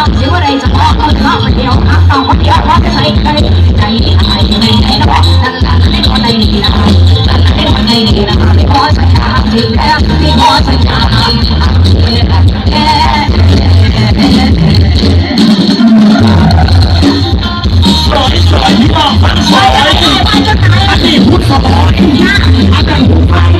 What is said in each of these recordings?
อบเสียว่าไรจะบอกคนรอบคนเดียวพักต่อคนเดียวว่าจะใส่ใจใจอะไรยังไงไหนนะบอกนั่นแหละให้คนในดีนะคะนั่นแหละให้คนในดีนะคะไม่พอสัญญาถึงแค่ไม่พอสัญญาแค่สวยสวยที่บอกสวยอะไรที่พูดสวยอาจารย์ผู้ฟัง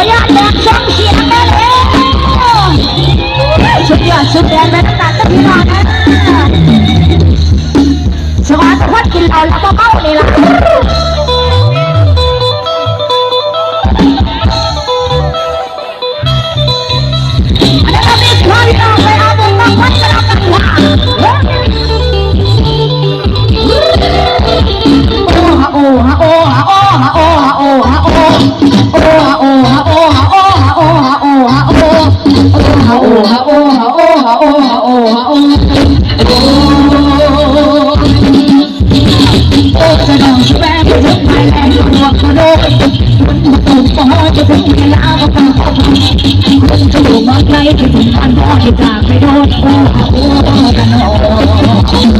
ว่าอยากแดกช่องเสียงได้แล้วสุดยอดสุดแดงแม่น้ำตาลก็พี่น้องนะสวัสดีคนกินเราแล้วก็เมาเลยล่ะ โอ้โอ้ฮะโอ้ฮะโอ้ฮะโอ้ฮะโอ้ฮะโอ้ฮะโอ้ฮะโอ้ฮะโอ้ฮะโอ้ฮะโอ้ฮะโอ้ฮะโอ้โอ้จะต้องช่วยไปถึงภายในตัวกระโดดมันตุ่มปอจะถึงเวลาก็ต้องคุณจะอยู่มาไกลที่ถึงพันพ่อที่จากไปโดนโอ้ฮะโอ้กันโอ้มี